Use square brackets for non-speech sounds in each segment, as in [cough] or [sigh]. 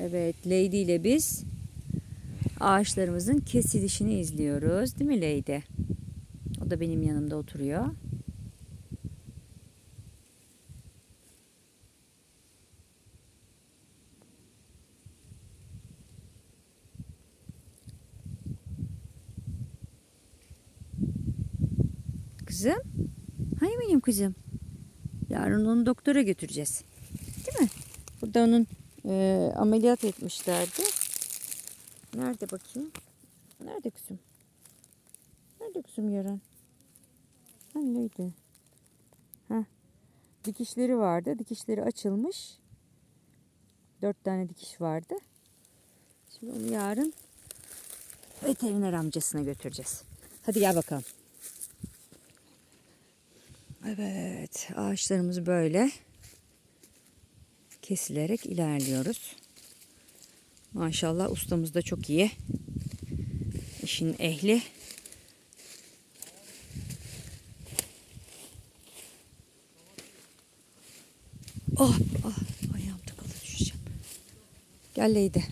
Evet, Lady ile biz ağaçlarımızın kesilişini izliyoruz. Değil mi Lady? O da benim yanımda oturuyor. Kızım? Hay benim kızım? Yarın onu doktora götüreceğiz. Değil mi? Burada onun e, ameliyat etmişlerdi. Nerede bakayım? Nerede kızım? Nerede kızım yaran? Neredeydi? Ha. Dikişleri vardı. Dikişleri açılmış. Dört tane dikiş vardı. Şimdi onu yarın veteriner amcasına götüreceğiz. Hadi gel bakalım. Evet, ağaçlarımız böyle kesilerek ilerliyoruz. Maşallah ustamız da çok iyi. İşin ehli. Oh, ah, ayağım takıldı düşeceğim. Gel Leydi.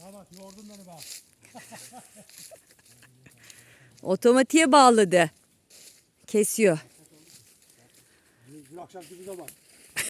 Ya bak yordun beni bak. [laughs] Otomatiğe bağladı. Kesiyor. Dün akşam gibi zaman.